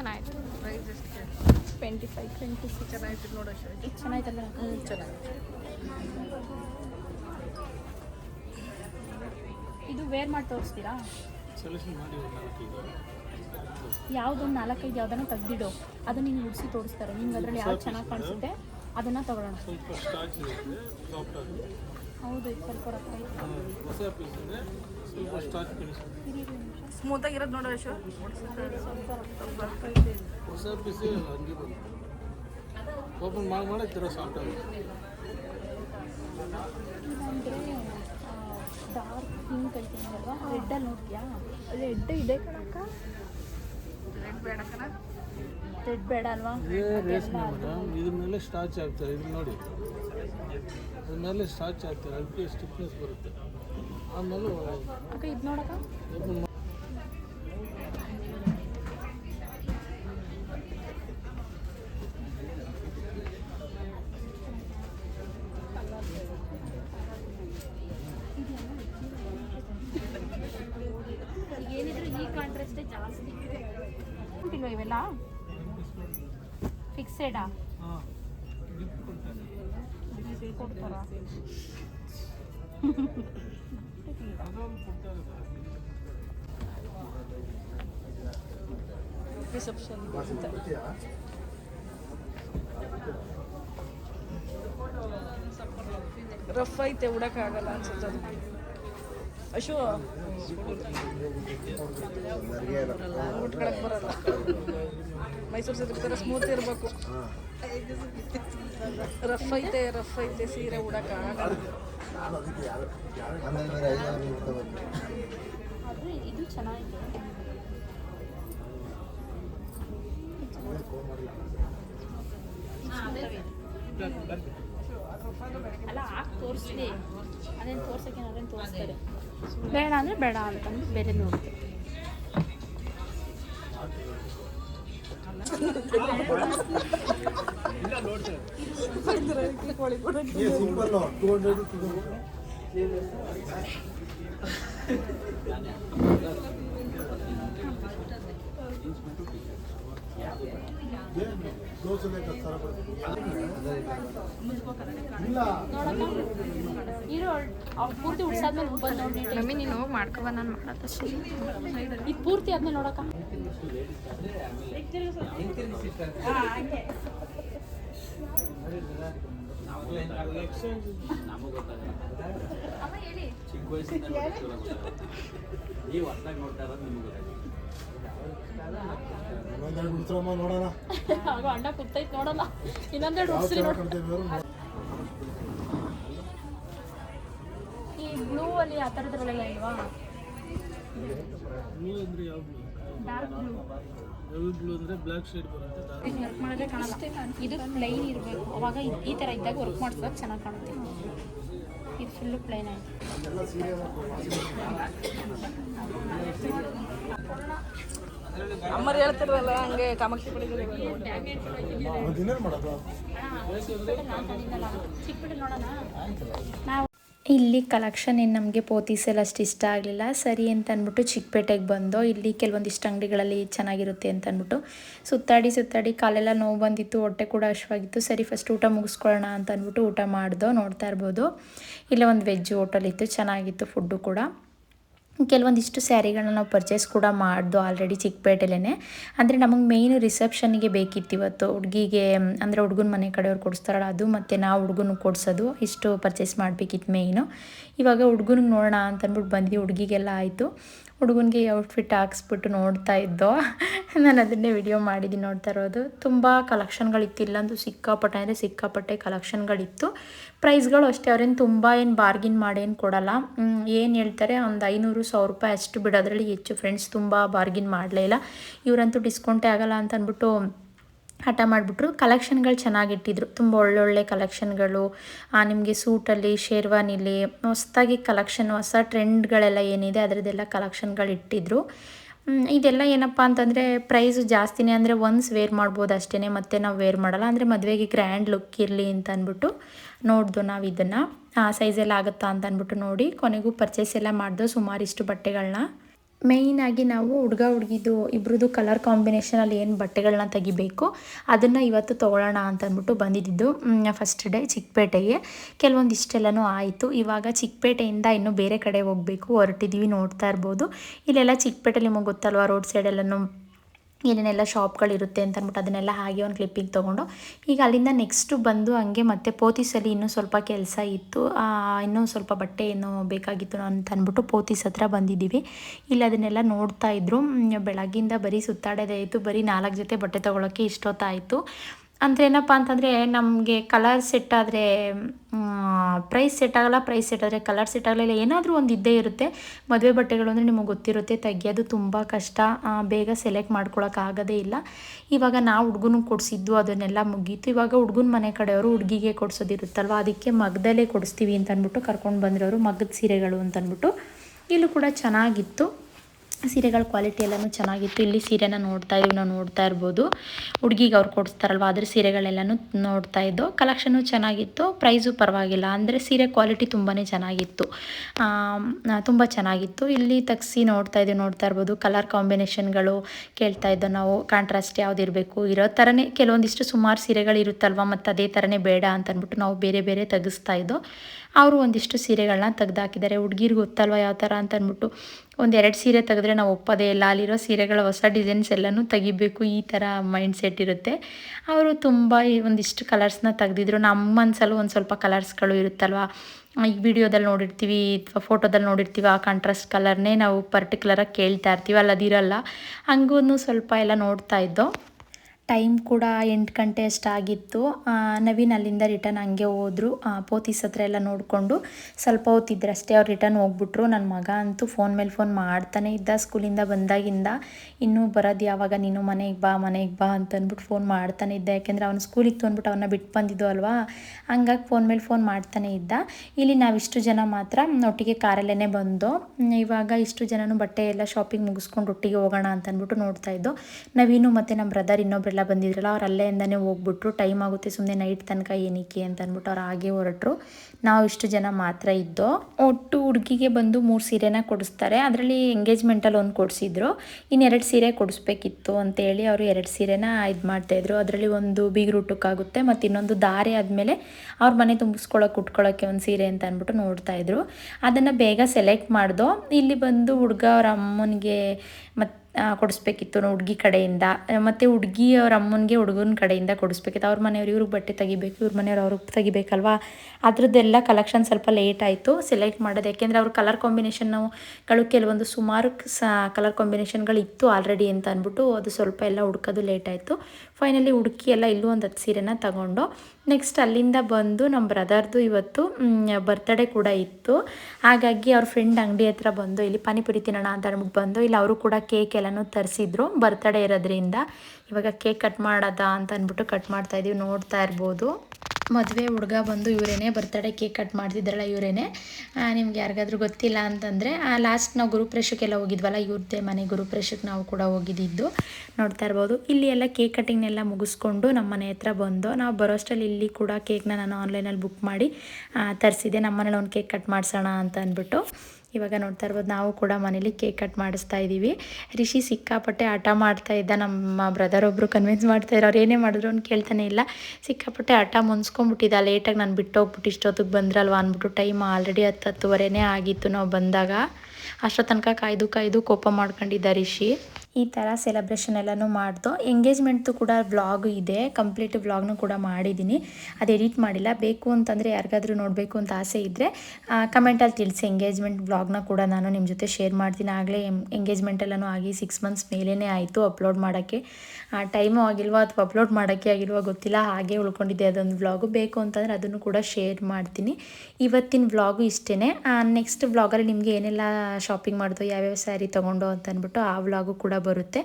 ಚೆನ್ನಾಯ್ತು ಟ್ವೆಂಟಿ ಫೈವ್ ಟ್ವೆಂಟಿ ಸಿಕ್ಸ್ ಚೆನ್ನಾಗಿತ್ತು ನೋಡೋಷ್ಟು ಇದು ಚೆನ್ನಾಯ್ತಲ್ಲ ಇದು ವೇರ್ ಮಾಡಿ ತೋರಿಸ್ತೀರಾ? ಸೊಲ್ಯೂಷನ್ ಮಾಡಿ ಯಾವುದೊಂದು ನಾಲ್ಕೈದು ಯಾವ್ದನ್ನ ತೆಗ್ದಿಡು. ಅದನ್ನ ನೀವು ಉಡಿಸಿ ತೋರಿಸ್ತಾರೆ. ನಿಂಗೆ ಅದರಲ್ಲಿ ಯಾವ್ದು ಚೆನ್ನಾಗಿ ಕಾಣಿಸುತ್ತೆ ಅದನ್ನು ತಗೊಳ್ಳೋಣ. ಹೌದು ಇದು ಸ್ವಲ್ಪ ರೊಕ್ಕ ಸ್ಮೂತ್ ಆಗಿರೋದು ನೋಡೋ ಯಶು. ಹೊಸ ಪೀಸ್ ಹಂಗೆ ಓಪನ್ ಮಾಡಿ ಮಾಡಿ ಥರ ಸಾಫ್ಟ್ ಆಗುತ್ತೆ ಇದಂದ್ರೆ ಡಾರ್ಕ್ ಪಿಂಕ್ ಅಲ್ವಾ ರೆಡ್ಡಲ್ಲಿ ನೋಡ್ತೀಯಾ? ರೆಡ್ ಇದೆ ಕಣಕ್ಕ. ರೆಡ್ ಬೇಡ ಕಣ. ರೆಡ್ ಬೇಡ ಅಲ್ವಾ? ರೇಷ್ಮೆ ಮೇಡಮ್ ಇದ್ರ ಮೇಲೆ ಸ್ಟಾರ್ಚ್ ಆಗ್ತಾರೆ ಇದು ನೋಡಿ. ಅದ್ರ ಮೇಲೆ ಸ್ಟಾರ್ಚ್ ಆಗ್ತಾರೆ ಅದಕ್ಕೆ ಸ್ಟಿಫ್ನೆಸ್ ಬರುತ್ತೆ. ಆಮೇಲೆ ಅಕ್ಕ ಇದು ನೋಡಕ್ಕ. ಉಂಟಿಲ್ವ ಇವೆಲ್ಲ ಫಿಕ್ಸೆಡಾ ಹಾಂ ಗಿಫ್ಟ್ ಕೊಡ್ತಾರೆ ಕೊಡ್ತಾರ ಅದೊಂದು ಕೊಡ್ತಾರೆ ರಿಸೆಪ್ಷನ್ ರಫ್ ಐತೆ ಉಡಕ್ಕಾಗಲ್ಲ ಅನ್ಸುತ್ತೆ ಅದು ಅಶು ಬರಲ್ಲ ಮೈಸೂರು ಸಿಲ್ಕ್ ಥರ ಸ್ಮೂತ್ ಇರಬೇಕು. ರಫ್ ಐತೆ ರಫ್ ಐತೆ, ಸೀರೆ ಉಡಕ ಅಲ್ಲ ಹಾಕಿ ತೋರಿಸಿದೆ ಅದೇನು ತೋರ್ಸಕ್ಕೆ ಅದೇನು ತೋರಿಸ್ತಾರೆ ಬೇಡ ಅಂದರೆ ಬೇಡ ಅಂತಂದು ಬೇರೆ ನೋಡ್ತೀವಿ ಇರೋ ಪೂರ್ತಿ ಉಡ್ಸಾದ್ಮೇಲೆ ಬಂದು ನೋಡಿ ಮಮ್ಮಿ ನೀನು ಹೋಗಿ ಮಾಡ್ಕೊಬ ನಾನು ಮಾಡತ್ತಷ್ಟೇ ಇದು ಪೂರ್ತಿ ಆದ್ಮೇಲೆ ನೋಡಕ್ಕ. ನೋಡೋಣ. ಆಗ ಅಣ್ಣ ಕೂತೈತೆ ನೋಡಲ್ಲ ಇನ್ನೊಂದೆರಡು ಉಡ್ಸ್ರಿ ನೋಡೋಣ ಈ ಬ್ಲೂ ಅಲ್ಲಿ ಆ ಥರದ್ರಲ್ಲೆಲ್ಲ ಇಲ್ವಾ? ಬ್ಲೂ ಅಂದರೆ ಯಾವ ಬ್ಲೂ ಡಾರ್ಕ್ ಬ್ಲೂ ಬ್ಲೂ ಅಂದ್ರೆ ಬ್ಲ್ಯಾಕ್ ಶೇಡ್ ಬರುತ್ತೆ ವರ್ಕ್ ಮಾಡಿದ್ರೆ ಕಾಣಲ್ಲ. ಇದು ಪ್ಲೈನ್ ಇರಬೇಕು. ಅವಾಗ ಈ- ಈ ಥರ ಇದ್ದಾಗ ವರ್ಕ್ ಮಾಡಿಸಿದಾಗ ಚೆನ್ನಾಗಿ ಕಾಣುತ್ತೆ. ಇದು ಫುಲ್ಲು ಪ್ಲೈನ್ ಆಯ್ತು. ಹೇಳ್ತಿರಲ್ಲ ಹಂಗೆ ಕಾಮಾಕ್ಷಿ ನಾವು ಇಲ್ಲಿ ಕಲೆಕ್ಷನ್ ಏನು ನಮಗೆ ಪೋತೀಸ್ ಎಲ್ಲ ಅಷ್ಟು ಇಷ್ಟ ಆಗಲಿಲ್ಲ. ಸರಿ ಅಂತ ಅಂದ್ಬಿಟ್ಟು ಚಿಕ್ಕಪೇಟೆಗೆ ಬಂದು, ಇಲ್ಲಿ ಕೆಲವೊಂದಿಷ್ಟು ಅಂಗಡಿಗಳಲ್ಲಿ ಚೆನ್ನಾಗಿರುತ್ತೆ ಅಂತ ಅಂದ್ಬಿಟ್ಟು ಸುತ್ತಾಡಿ ಸುತ್ತಾಡಿ ಕಾಲೆಲ್ಲ ನೋವು ಬಂದಿತ್ತು, ಹೊಟ್ಟೆ ಕೂಡ ಹಶ್ವಾಗಿತ್ತು ಸರಿ ಫಸ್ಟ್ ಊಟ ಮುಗಿಸ್ಕೊಳ್ಳೋಣ ಅಂತ ಅಂದ್ಬಿಟ್ಟು ಊಟ ಮಾಡ್ದೋ ನೋಡ್ತಾ ಇರ್ಬೋದು. ಇಲ್ಲೇ ಒಂದು ವೆಜ್ ಹೋಟೆಲ್ ಇತ್ತು, ಚೆನ್ನಾಗಿತ್ತು ಫುಡ್ಡು ಕೂಡ. ಕೆಲವೊಂದಿಷ್ಟು ಸ್ಯಾರಿಗಳನ್ನ ನಾವು ಪರ್ಚೇಸ್ ಕೂಡ ಮಾಡ್ದು ಆಲ್ರೆಡಿ ಚಿಕ್ಕಪೇಟೆಲೇ ಅಂದರೆ ನಮಗೆ ಮೇಯ್ನು ರಿಸೆಪ್ಷನ್ಗೆ ಬೇಕಿತ್ತು ಇವತ್ತು ಹುಡುಗಿಗೆ, ಅಂದರೆ ಹುಡುಗನ ಮನೆ ಕಡೆಯವ್ರು ಕೊಡಿಸ್ತಾರಲ್ಲ, ಅದು ಮತ್ತು ನಾವು ಹುಡುಗನ ಕೊಡಿಸೋದು. ಇಷ್ಟು ಪರ್ಚೇಸ್ ಮಾಡಬೇಕಿತ್ತು ಮೇಯ್ನು ಇವಾಗ ಹುಡುಗನಿಗೆ ನೋಡೋಣ ಅಂತ ಅಂದ್ಬಿಟ್ಟು ಬಂದ್ವಿ, ಹುಡುಗಿಗೆಲ್ಲ ಆಯಿತು. ಹುಡುಗನಿಗೆ ಔಟ್ಫಿಟ್ ಹಾಕ್ಸ್ಬಿಟ್ಟು ನೋಡ್ತಾ ಇದ್ದೋ, ನಾನು ಅದನ್ನೇ ವಿಡಿಯೋ ಮಾಡಿದ್ದೀನಿ ನೋಡ್ತಾ ಇರೋದು. ತುಂಬ ಕಲೆಕ್ಷನ್ಗಳಿತ್ತು ಇಲ್ಲಂತೂ ಸಿಕ್ಕಾಪಟ್ಟೆ, ಅಂದರೆ ಸಿಕ್ಕಾಪಟ್ಟೆ ಕಲೆಕ್ಷನ್ಗಳಿತ್ತು ಪ್ರೈಸ್ಗಳು ಅಷ್ಟೇ, ಅವ್ರೇನು ತುಂಬ ಏನು ಬಾರ್ಗಿನ್ ಮಾಡೇನು ಕೊಡಲ್ಲ. ಏನು ಹೇಳ್ತಾರೆ, ಒಂದು ಐನೂರು ಸಾವಿರ ರೂಪಾಯಿ ಅಷ್ಟು ಬಿಡೋದ್ರಲ್ಲಿ ಹೆಚ್ಚು ಫ್ರೆಂಡ್ಸ್ ತುಂಬ ಬಾರ್ಗಿನ್ ಮಾಡಲೇ ಇಲ್ಲ. ಇವರಂತೂ ಡಿಸ್ಕೌಂಟೇ ಆಗಲ್ಲ ಅಂತ ಅಂದ್ಬಿಟ್ಟು ಹಠ ಮಾಡಿಬಿಟ್ರು. ಕಲೆಕ್ಷನ್ಗಳು ಚೆನ್ನಾಗಿಟ್ಟಿದ್ರು ತುಂಬ ಒಳ್ಳೊಳ್ಳೆ ಕಲೆಕ್ಷನ್ಗಳು ನಿಮಗೆ ಸೂಟಲ್ಲಿ, ಶೇರ್ವಾನಿಲಿ, ಹೊಸ್ತಾಗಿ ಕಲೆಕ್ಷನ್, ಹೊಸ ಟ್ರೆಂಡ್ಗಳೆಲ್ಲ ಏನಿದೆ, ಅದರದ್ದೆಲ್ಲ ಕಲೆಕ್ಷನ್ಗಳು ಇಟ್ಟಿದ್ರು. ಇದೆಲ್ಲ ಏನಪ್ಪ ಅಂತಂದರೆ, ಪ್ರೈಸು ಜಾಸ್ತಿನೇ ಅಂದರೆ ಒನ್ಸ್ ವೇರ್ ಮಾಡ್ಬೋದು ಅಷ್ಟೇ ಮತ್ತೆ ನಾವು ವೇರ್ ಮಾಡಲ್ಲ. ಅಂದರೆ ಮದುವೆಗೆ ಗ್ರ್ಯಾಂಡ್ ಲುಕ್ ಇರಲಿ ಅಂತ ಅಂದ್ಬಿಟ್ಟು ನೋಡ್ದು ನಾವು ಇದನ್ನು. ಸೈಜೆಲ್ಲ ಆಗುತ್ತಾ ಅಂತ ಅಂದ್ಬಿಟ್ಟು ನೋಡಿ, ಕೊನೆಗೂ ಪರ್ಚೇಸ್ ಎಲ್ಲ ಮಾಡಿದೋ ಸುಮಾರಿಷ್ಟು ಬಟ್ಟೆಗಳನ್ನ ಮೇಯ್ನಾಗಿ ನಾವು ಹುಡುಗ ಹುಡುಗಿದು ಇಬ್ರದ್ದು ಕಲರ್ ಕಾಂಬಿನೇಷನಲ್ಲಿ ಏನು ಬಟ್ಟೆಗಳನ್ನ ತೆಗಿಬೇಕು, ಅದನ್ನು ಇವತ್ತು ತೊಗೊಳ್ಳೋಣ ಅಂತ ಅಂದ್ಬಿಟ್ಟು ಬಂದಿದ್ದು ಫಸ್ಟ್ ಡೇ ಚಿಕ್ಕಪೇಟೆಗೆ. ಕೆಲವೊಂದಿಷ್ಟೆಲ್ಲನೂ ಆಯಿತು. ಇವಾಗ ಚಿಕ್ಕಪೇಟೆಯಿಂದ ಇನ್ನೂ ಬೇರೆ ಕಡೆ ಹೋಗಬೇಕು. ಹೊರಟಿದ್ದೀವಿ ನೋಡ್ತಾ ಇರ್ಬೋದು. ಇಲ್ಲೆಲ್ಲ ಚಿಕ್ಕಪೇಟೆ ನಿಮಗೆ ಗೊತ್ತಲ್ವಾ ರೋಡ್ ಸೈಡೆಲ್ಲನೂ ಏನೇನೆಲ್ಲ ಶಾಪ್ಗಳಿರುತ್ತೆ ಅಂತ ಅಂದ್ಬಿಟ್ಟು ಅದನ್ನೆಲ್ಲ ಹಾಗೆ ಒಂದು ಕ್ಲಿಪ್ಪಿಗೆ ತೊಗೊಂಡು ಈಗ ಅಲ್ಲಿಂದ ನೆಕ್ಸ್ಟು ಬಂದು ಹಂಗೆ ಮತ್ತೆ ಪೋತಿಸಲ್ಲಿ ಇನ್ನೂ ಸ್ವಲ್ಪ ಕೆಲಸ ಇತ್ತು ಇನ್ನೂ ಸ್ವಲ್ಪ ಬಟ್ಟೆ ಏನೋ ಬೇಕಾಗಿತ್ತು ಅಂತ ಅಂದ್ಬಿಟ್ಟು ಪೋತಿಸ್ ಹತ್ರ ಬಂದಿದ್ದೀವಿ. ಇಲ್ಲಿ ಅದನ್ನೆಲ್ಲ ನೋಡ್ತಾ ಇದ್ರು. ಬೆಳಗ್ಗಿಂದ ಬರೀ ಸುತ್ತಾಡೋದೇ ಆಯಿತು ಬರೀ ನಾಲ್ಕು ಜೊತೆ ಬಟ್ಟೆ ತೊಗೊಳಕ್ಕೆ ಇಷ್ಟೊತ್ತಾಯಿತು. ಅಂದರೆ ಏನಪ್ಪ ಅಂತಂದರೆ ನಮಗೆ ಕಲರ್ ಸೆಟ್ ಆದರೆ ಪ್ರೈಸ್ ಸೆಟ್ ಆಗಲ್ಲ ಪ್ರೈಸ್ ಸೆಟ್ ಆದರೆ ಕಲರ್ ಸೆಟ್ ಆಗಲಿಲ್ಲ ಏನಾದರೂ ಒಂದು ಇದ್ದೇ ಇರುತ್ತೆ. ಮದುವೆ ಬಟ್ಟೆಗಳು ಅಂದರೆ ನಿಮಗೆ ಗೊತ್ತಿರುತ್ತೆ, ತೆಗಿಯೋದು ತುಂಬ ಕಷ್ಟ. ಬೇಗ ಸೆಲೆಕ್ಟ್ ಮಾಡ್ಕೊಳಕ್ಕೆ ಆಗೋದೇ ಇಲ್ಲ. ಇವಾಗ ನಾವು ಹುಡುಗನ ಕೊಡಿಸಿದ್ದು ಅದನ್ನೆಲ್ಲ ಮುಗೀತು. ಇವಾಗ ಹುಡುಗನ ಮನೆ ಕಡೆಯವರು ಹುಡುಗಿಗೆ ಕೊಡಿಸೋದಿರುತ್ತಲ್ವ? ಅದಕ್ಕೆ ಮಗ್ದಲ್ಲೇ ಕೊಡಿಸ್ತೀವಿ ಅಂತ ಅಂದ್ಬಿಟ್ಟು ಕರ್ಕೊಂಡು ಬಂದಿರೋರು ಮಗದ ಸೀರೆಗಳು ಅಂತಂದ್ಬಿಟ್ಟು ಇಲ್ಲೂ ಕೂಡ ಚೆನ್ನಾಗಿತ್ತು. ಸೀರೆಗಳ ಕ್ವಾಲಿಟಿ ಎಲ್ಲನೂ ಚೆನ್ನಾಗಿತ್ತು. ಇಲ್ಲಿ ಸೀರೆನ ನೋಡ್ತಾ ಇದ್ದೀವಿ ನಾವು ನೋಡ್ತಾ ಇರ್ಬೋದು. ಹುಡುಗಿಗೆ ಅವ್ರು ಕೊಡಿಸ್ತಾರಲ್ವ, ಅದ್ರ ಸೀರೆಗಳೆಲ್ಲನೂ ನೋಡ್ತಾ ಇದ್ದೋ ಕಲೆಕ್ಷನು ಚೆನ್ನಾಗಿತ್ತು ಪ್ರೈಸು ಪರವಾಗಿಲ್ಲ. ಅಂದರೆ ಸೀರೆ ಕ್ವಾಲಿಟಿ ತುಂಬಾ ಚೆನ್ನಾಗಿತ್ತು. ತುಂಬ ಚೆನ್ನಾಗಿತ್ತು. ಇಲ್ಲಿ ತಗ್ಸಿ ನೋಡ್ತಾ ಇದ್ದೀವಿ ನೋಡ್ತಾ ಇರ್ಬೋದು. ಕಲರ್ ಕಾಂಬಿನೇಷನ್ಗಳು ಕೇಳ್ತಾ ಇದ್ದೋ ನಾವು ಕಾಂಟ್ರಾಸ್ಟ್ ಯಾವ್ದು ಇರಬೇಕು, ಇರೋ ಥರನೇ ಕೆಲವೊಂದಿಷ್ಟು ಸುಮಾರು ಸೀರೆಗಳು ಇರುತ್ತಲ್ವ, ಮತ್ತು ಅದೇ ಥರನೇ ಬೇಡ ಅಂತ ಅಂದ್ಬಿಟ್ಟು ನಾವು ಬೇರೆ ಬೇರೆ ತೆಗಿಸ್ತಾ ಇದ್ದೋ, ಅವರು ಒಂದಿಷ್ಟು ಸೀರೆಗಳನ್ನ ತೆಗ್ದಾಕಿದ್ದಾರೆ. ಹುಡುಗಿರ್ಗೆ ಗೊತ್ತಲ್ವ ಯಾವ ಥರ ಅಂತ ಅಂದ್ಬಿಟ್ಟು ಒಂದು ಎರಡು ಸೀರೆ ತೆಗೆದ್ರೆ ನಾವು ಒಪ್ಪೋದೇ ಇಲ್ಲ. ಅಲ್ಲಿರೋ ಸೀರೆಗಳ ಹೊಸ ಡಿಸೈನ್ಸ್ ಎಲ್ಲನೂ ತೆಗಿಬೇಕು. ಈ ಥರ ಮೈಂಡ್ ಸೆಟ್ ಇರುತ್ತೆ. ಅವರು ತುಂಬ ಒಂದಿಷ್ಟು ಕಲರ್ಸ್ನ ತೆಗೆದಿದ್ರು. ನಮ್ಮ ಮನಸ್ಸಲ್ಲೂ ಒಂದು ಸ್ವಲ್ಪ ಕಲರ್ಸ್ಗಳು ಇರುತ್ತಲ್ವ? ಈಗ ವಿಡಿಯೋದಲ್ಲಿ ನೋಡಿರ್ತೀವಿ, ಅಥವಾ ಫೋಟೋದಲ್ಲಿ ನೋಡಿರ್ತೀವಿ, ಆ ಕಾಂಟ್ರಾಸ್ಟ್ ಕಲರ್ನೇ ನಾವು ಪರ್ಟಿಕ್ಯುಲರಾಗಿ ಕೇಳ್ತಾ ಇರ್ತೀವಿ. ಅಲ್ಲದಿರಲ್ಲ. ಹಂಗೂ ಸ್ವಲ್ಪ ಎಲ್ಲ ನೋಡ್ತಾ ಇದ್ದೋ ಟೈಮ್ ಕೂಡ ಎಂಟು ಗಂಟೆ ಅಷ್ಟಾಗಿತ್ತು. ನವೀನ್ ಅಲ್ಲಿಂದ ರಿಟರ್ನ್ ಹಂಗೆ ಹೋದರು. ಪೋತಿಸ್ ಹತ್ರ ಎಲ್ಲ ನೋಡಿಕೊಂಡು ಸ್ವಲ್ಪ ಹೊತ್ತಿದ್ರೆ ಅಷ್ಟೇ ಅವ್ರು ರಿಟರ್ನ್ ಹೋಗ್ಬಿಟ್ರು. ನನ್ನ ಮಗ ಅಂತೂ ಫೋನ್ ಮೇಲೆ ಫೋನ್ ಮಾಡ್ತಾನೆ ಇದ್ದ, ಸ್ಕೂಲಿಂದ ಬಂದಾಗಿಂದ. ಇನ್ನೂ ಬರೋದು ಯಾವಾಗ? ನೀನು ಮನೆಗೆ ಬಾ ಮನೆಗೆ ಬಾ ಅಂತ ಅಂದ್ಬಿಟ್ಟು ಫೋನ್ ಮಾಡ್ತಾನೆ ಇದ್ದ. ಯಾಕೆಂದರೆ ಅವನು ಸ್ಕೂಲಿಗೆ ಅಂದ್ಬಿಟ್ಟು ಅವನ್ನ ಬಿಟ್ಟು ಬಂದಿದ್ದು ಅಲ್ವಾ? ಹಂಗಾಗಿ ಫೋನ್ ಮೇಲೆ ಫೋನ್ ಮಾಡ್ತಾನೆ ಇದ್ದ. ಇಲ್ಲಿ ನಾವಿಷ್ಟು ಜನ ಮಾತ್ರ ಒಟ್ಟಿಗೆ ಕಾರಲ್ಲೇ ಬಂದು ಇವಾಗ ಇಷ್ಟು ಜನನು ಬಟ್ಟೆ ಎಲ್ಲ ಶಾಪಿಂಗ್ ಮುಗಿಸ್ಕೊಂಡು ಒಟ್ಟಿಗೆ ಹೋಗೋಣ ಅಂತ ಅಂದ್ಬಿಟ್ಟು ನೋಡ್ತಾ ಇದ್ದು. ನವೀನು ಮತ್ತು ನಮ್ಮ ಬ್ರದರ್ ಇನ್ನೊಬ್ರೆಲ್ಲ ಬಂದಿದ್ರಲ್ಲ, ಅವ್ರು ಅಲ್ಲೇಯಿಂದನೇ ಹೋಗ್ಬಿಟ್ರು. ಟೈಮ್ ಆಗುತ್ತೆ ಸುಮ್ಮನೆ ನೈಟ್ ತನಕ ಏನಕ್ಕೆ ಅಂತ ಅಂದ್ಬಿಟ್ಟು ಅವ್ರು ಹಾಗೆ ಹೊರಟ್ರು. ನಾವು ಇಷ್ಟು ಜನ ಮಾತ್ರ ಇದ್ದೋ, ಒಟ್ಟು ಹುಡುಗಿಗೆ ಬಂದು ಮೂರು ಸೀರೆನ ಕೊಡಿಸ್ತಾರೆ. ಅದರಲ್ಲಿ ಎಂಗೇಜ್ಮೆಂಟಲ್ಲಿ ಒಂದು ಕೊಡಿಸಿದ್ರು. ಇನ್ನೆರಡು ಸೀರೆ ಕೊಡಿಸ್ಬೇಕಿತ್ತು ಅಂತೇಳಿ ಅವರು ಎರಡು ಸೀರೆನ ಇದು ಮಾಡ್ತಾಯಿದ್ರು ಅದರಲ್ಲಿ ಒಂದು ಬೀಗ್ರೂಟಕ್ಕಾಗುತ್ತೆ ಮತ್ತು ಇನ್ನೊಂದು ದಾರೆ ಆದಮೇಲೆ ಅವ್ರ ಮನೆ ತುಂಬಿಸ್ಕೊಳಕ್ಕೆ ಉಟ್ಕೊಳ್ಳೋಕ್ಕೆ ಒಂದು ಸೀರೆ ಅಂತ ಅಂದ್ಬಿಟ್ಟು ನೋಡ್ತಾ ಇದ್ರು. ಅದನ್ನು ಬೇಗ ಸೆಲೆಕ್ಟ್ ಮಾಡ್ದೋ, ಇಲ್ಲಿ ಬಂದು ಹುಡುಗ ಅವ್ರ ಅಮ್ಮನಿಗೆ ಮತ್ತು ಕೊಡಿಸ್ಬೇಕಿತ್ತು ಹುಡುಗಿ ಕಡೆಯಿಂದ. ಮತ್ತು ಹುಡುಗಿ ಅವ್ರ ಅಮ್ಮನಿಗೆ ಹುಡುಗನ ಕಡೆಯಿಂದ ಕೊಡಿಸ್ಬೇಕಿತ್ತು. ಅವ್ರ ಮನೆಯವ್ರು ಇವ್ರಿಗೆ ಬಟ್ಟೆ ತೆಗಿಬೇಕು, ಇವ್ರ ಮನೆಯವ್ರು ಅವ್ರಿಗೆ ತೆಗಿಬೇಕಲ್ವಾ? ಅದರದ್ದೆಲ್ಲ ಕಲೆಕ್ಷನ್ ಸ್ವಲ್ಪ ಲೇಟ್ ಆಯಿತು ಸೆಲೆಕ್ಟ್ ಮಾಡೋದು. ಯಾಕೆಂದರೆ ಅವ್ರ ಕಲರ್ ಕಾಂಬಿನೇಷನ್ಗಳು ಕೆಲವೊಂದು ಸುಮಾರು ಸ ಕಲರ್ ಕಾಂಬಿನೇಷನ್ಗಳು ಇತ್ತು ಆಲ್ರೆಡಿ ಅಂತ ಅಂದ್ಬಿಟ್ಟು ಅದು ಸ್ವಲ್ಪ ಎಲ್ಲ ಹುಡ್ಕೋದು ಲೇಟ್ ಆಯಿತು. ಫೈನಲಿ ಹುಡುಕಿ ಎಲ್ಲ ಇಲ್ಲೂ ಒಂದು ಹತ್ತು ಸೀರೆನ ತಗೊಂಡು ನೆಕ್ಸ್ಟ್ ಅಲ್ಲಿಂದ ಬಂದು ನಮ್ಮ ಬ್ರದರ್ದು ಇವತ್ತು ಬರ್ತ್ಡೇ ಕೂಡ ಇತ್ತು. ಹಾಗಾಗಿ ಅವ್ರ ಫ್ರೆಂಡ್ ಅಂಗಡಿ ಹತ್ರ ಬಂದು, ಇಲ್ಲಿ ಪಾನಿಪುರಿ ತಿನ್ನೋಣ ಅಂತ ನಮಗೆ ಬಂದು, ಇಲ್ಲಿ ಅವರು ಕೂಡ ಕೇಕ್ ಎಲ್ಲನೂ ತರಿಸಿದ್ರು ಬರ್ತ್ಡೇ ಇರೋದ್ರಿಂದ. ಇವಾಗ ಕೇಕ್ ಕಟ್ ಮಾಡೋದಾ ಅಂತ ಅಂದ್ಬಿಟ್ಟು ಕಟ್ ಮಾಡ್ತಾ ಇದೀವಿ, ನೋಡ್ತಾ ಇರ್ಬೋದು. ಮದುವೆ ಹುಡುಗ ಬಂದು ಇವರೇನೇ ಬರ್ತಡೇ ಕೇಕ್ ಕಟ್ ಮಾಡ್ತಿದ್ರಲ್ಲ ಇವರೇನೆ. ನಿಮ್ಗೆ ಯಾರಿಗಾದ್ರೂ ಗೊತ್ತಿಲ್ಲ ಅಂತಂದರೆ ಲಾಸ್ಟ್ ನಾವು ಗುರುಪ್ರೇಷಕ್ಕೆಲ್ಲ ಹೋಗಿದ್ವಲ್ಲ ಇವ್ರದ್ದೇ ಮನೆ ಗುರುಪ್ರೇಷಕ್ಕೆ ನಾವು ಕೂಡ ಹೋಗಿದ್ದಿದ್ದು ನೋಡ್ತಾ ಇರ್ಬೋದು. ಇಲ್ಲಿ ಎಲ್ಲ ಕೇಕ್ ಕಟಿಂಗ್ನೆಲ್ಲ ಮುಗಿಸ್ಕೊಂಡು ನಮ್ಮ ಮನೆ ಹತ್ರ ಬಂದು, ನಾವು ಬರೋಷ್ಟರಲ್ಲಿ ಇಲ್ಲಿ ಕೂಡ ಕೇಕ್ನ ನಾನು ಆನ್ಲೈನಲ್ಲಿ ಬುಕ್ ಮಾಡಿ ತರಿಸಿದೆ ನಮ್ಮ ಮನೇಲಿ ಒಂದು ಕೇಕ್ ಕಟ್ ಮಾಡಿಸೋಣ ಅಂತ ಅಂದ್ಬಿಟ್ಟು. ಇವಾಗ ನೋಡ್ತಾ ಇರ್ಬೋದು ನಾವು ಕೂಡ ಮನೇಲಿ ಕೇಕ್ ಕಟ್ ಮಾಡಿಸ್ತಾ ಇದ್ದೀವಿ. ರಿಷಿ ಸಿಕ್ಕಾಪಟ್ಟೆ ಆಟ ಮಾಡ್ತಾ ಇದ್ದ. ನಮ್ಮ ಬ್ರದರ್ ಒಬ್ಬರು ಕನ್ವಿನ್ಸ್ ಮಾಡ್ತಾ ಇದ್ರು ಅವ್ರು ಏನೇ ಮಾಡಿದ್ರು ಅವ್ನು ಕೇಳ್ತಾನೆ ಇಲ್ಲ. ಸಿಕ್ಕಾಪಟ್ಟೆ ಆಟ ಮುನ್ಸ್ಕೊಂಡ್ಬಿಟ್ಟಿದ್ದ. ಲೇಟಾಗಿ ನಾನು ಬಿಟ್ಟು ಹೋಗ್ಬಿಟ್ಟು ಇಷ್ಟೊತ್ತಿಗೆ ಬಂದ್ರಲ್ವ ಅಂದ್ಬಿಟ್ಟು ಟೈಮ್ ಆಲ್ರೆಡಿ ಹತ್ತು ಹತ್ತುವರೆನೇ ಆಗಿತ್ತು. ನಾವು ಬಂದಾಗ ಅಷ್ಟೋ ತನಕ ಕಾಯ್ದು ಕಾಯ್ದು ಕೋಪ ಮಾಡ್ಕೊಂಡಿದ್ದ ರಿಷಿ. ಈ ಥರ ಸೆಲೆಬ್ರೇಷನ್ ಎಲ್ಲನೂ ಮಾಡಿದೋ. ಎಂಗೇಜ್ಮೆಂಟ್ದು ಕೂಡ ವ್ಲಾಗು ಇದೆ. ಕಂಪ್ಲೀಟ್ ವ್ಲಾಗ್ನು ಕೂಡ ಮಾಡಿದ್ದೀನಿ ಅದು ಎಡಿಟ್ ಮಾಡಿಲ್ಲ. ಬೇಕು ಅಂತಂದರೆ ಯಾರಿಗಾದ್ರೂ ನೋಡಬೇಕು ಅಂತ ಆಸೆ ಇದ್ದರೆ ಕಮೆಂಟಲ್ಲಿ ತಿಳಿಸಿ. ಎಂಗೇಜ್ಮೆಂಟ್ ವ್ಲಾಗ್ನ ಕೂಡ ನಾನು ನಿಮ್ಮ ಜೊತೆ ಶೇರ್ ಮಾಡ್ತೀನಿ. ಆಗಲೇ ಎಂಗೇಜ್ಮೆಂಟ್ ಎಲ್ಲನೂ ಆಗಿ ಸಿಕ್ಸ್ ಮಂತ್ಸ್ ಮೇಲೇ ಆಯಿತು ಅಪ್ಲೋಡ್ ಮಾಡೋಕ್ಕೆ. ಟೈಮು ಆಗಿಲ್ವೋ ಅಥವಾ ಅಪ್ಲೋಡ್ ಮಾಡೋಕ್ಕೆ ಆಗಿಲ್ವೋ ಗೊತ್ತಿಲ್ಲ. ಹಾಗೆ ಉಳ್ಕೊಂಡಿದ್ದೆ ಅದೊಂದು ವ್ಲಾಗು ಬೇಕು ಅಂತಂದರೆ ಅದನ್ನು ಕೂಡ ಶೇರ್ ಮಾಡ್ತೀನಿ. ಇವತ್ತಿನ ವ್ಲಾಗು ಇಷ್ಟೇ ನೆಕ್ಸ್ಟ್ ವ್ಲಾಗಲ್ಲಿ ನಿಮಗೆ ಏನೆಲ್ಲ ಶಾಪಿಂಗ್ ಮಾಡಿದೋ, ಯಾವ್ಯಾವ ಸ್ಯಾರಿ ತೊಗೊಂಡು ಅಂತ ಅಂದ್ಬಿಟ್ಟು ಆ ವ್ಲಾಗು ಕೂಡ ಬರುತ್ತೆ.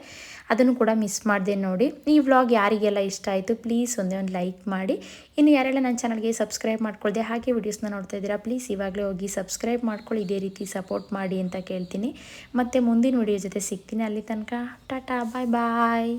ಅದನ್ನು ಕೂಡ ಮಿಸ್ ಮಾಡಿದೆ ನೋಡಿ. ಈ ವ್ಲಾಗ್ ಯಾರಿಗೆಲ್ಲ ಇಷ್ಟ ಆಯಿತು ಪ್ಲೀಸ್ ಒಂದೇ ಒಂದು ಲೈಕ್ ಮಾಡಿ. ಇನ್ನು ಯಾರೆಲ್ಲ ನನ್ನ ಚಾನಲ್ಗೆ ಸಬ್ಸ್ಕ್ರೈಬ್ ಮಾಡ್ಕೊಳ್ದೆ, ಹಾಗೆ ವೀಡಿಯೋಸ್ನ ನೋಡ್ತಾ ಇದ್ದೀರಾ ಪ್ಲೀಸ್ ಇವಾಗಲೇ ಹೋಗಿ ಸಬ್ಸ್ಕ್ರೈಬ್ ಮಾಡ್ಕೊಳ್ಳಿ, ಇದೇ ರೀತಿ ಸಪೋರ್ಟ್ ಮಾಡಿ ಅಂತ ಕೇಳ್ತೀನಿ. ಮತ್ತು ಮುಂದಿನ ವಿಡಿಯೋ ಜೊತೆ ಸಿಗ್ತೀನಿ ಅಲ್ಲಿ ತನಕ. ಟಾಟಾ ಬಾಯ್ ಬಾಯ್